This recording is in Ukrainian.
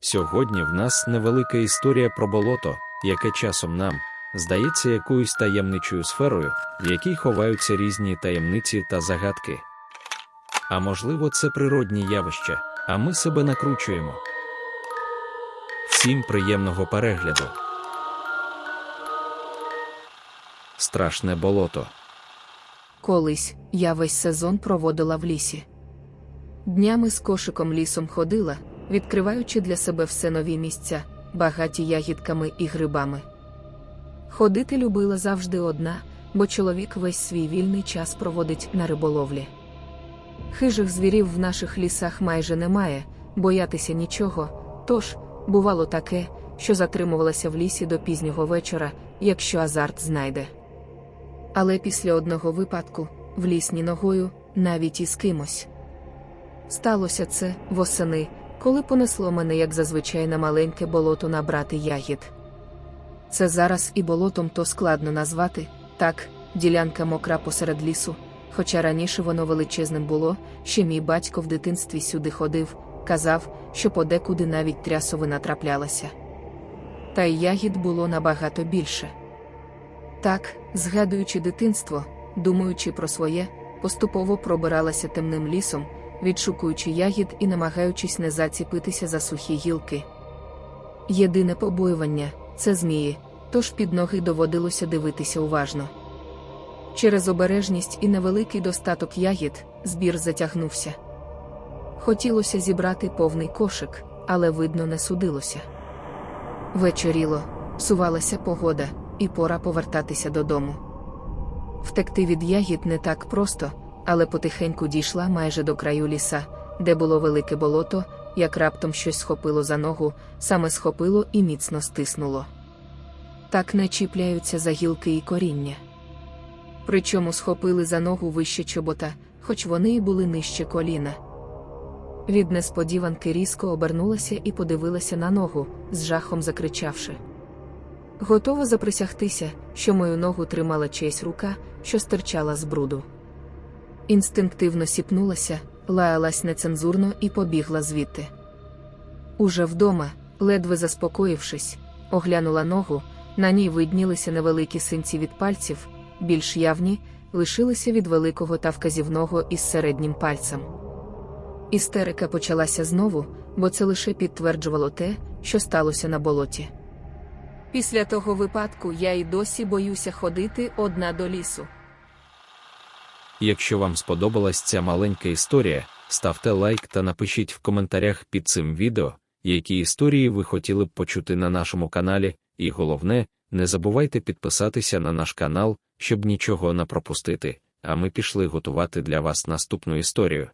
Сьогодні в нас невелика історія про болото, яке часом нам здається якоюсь таємничою сферою, в якій ховаються різні таємниці та загадки. А можливо, це природні явища, а ми себе накручуємо. Всім приємного перегляду. Страшне болото. Колись я весь сезон проводила в лісі. Днями з кошиком лісом ходила, відкриваючи для себе все нові місця, багаті ягідками і грибами. Ходити любила завжди одна, бо чоловік весь свій вільний час проводить на риболовлі. Хижих звірів в наших лісах майже немає, боятися нічого, тож, бувало таке, що затримувалася в лісі до пізнього вечора, якщо азарт знайде. Але після одного випадку, в ліс ні ногою, навіть із кимось. Сталося це восени, коли понесло мене, як зазвичай, на маленьке болото набрати ягід. Це зараз і болотом то складно назвати, так, ділянка мокра посеред лісу, хоча раніше воно величезним було, ще мій батько в дитинстві сюди ходив, казав, що подекуди навіть трясовина траплялася. Та й ягід було набагато більше. Так, згадуючи дитинство, думаючи про своє, поступово пробиралася темним лісом, відшукуючи ягід і намагаючись не заціпитися за сухі гілки. Єдине побоювання це змії, тож під ноги доводилося дивитися уважно. Через обережність і невеликий достаток ягід збір затягнувся. Хотілося зібрати повний кошик, але видно не судилося. Вечоріло, псувалася погода, і пора повертатися додому. Втекти від ягід не так просто, але потихеньку дійшла майже до краю ліса, де було велике болото, як раптом щось схопило за ногу, саме схопило і міцно стиснуло. Так не чіпляються за гілки і коріння. Причому схопили за ногу вище чобота, хоч вони й були нижче коліна. Від несподіванки різко обернулася і подивилася на ногу, з жахом закричавши. Готова заприсягтися, що мою ногу тримала чиясь рука, що стирчала з бруду. Інстинктивно сіпнулася, лаялась нецензурно і побігла звідти. Уже вдома, ледве заспокоївшись, оглянула ногу, на ній виднілися невеликі синці від пальців, більш явні, лишилися від великого та вказівного із середнім пальцем. Істерика почалася знову, бо це лише підтверджувало те, що сталося на болоті. Після того випадку я й досі боюся ходити одна до лісу. Якщо вам сподобалась ця маленька історія, ставте лайк та напишіть в коментарях під цим відео, які історії ви хотіли б почути на нашому каналі, і головне, не забувайте підписатися на наш канал, щоб нічого не пропустити, а ми пішли готувати для вас наступну історію.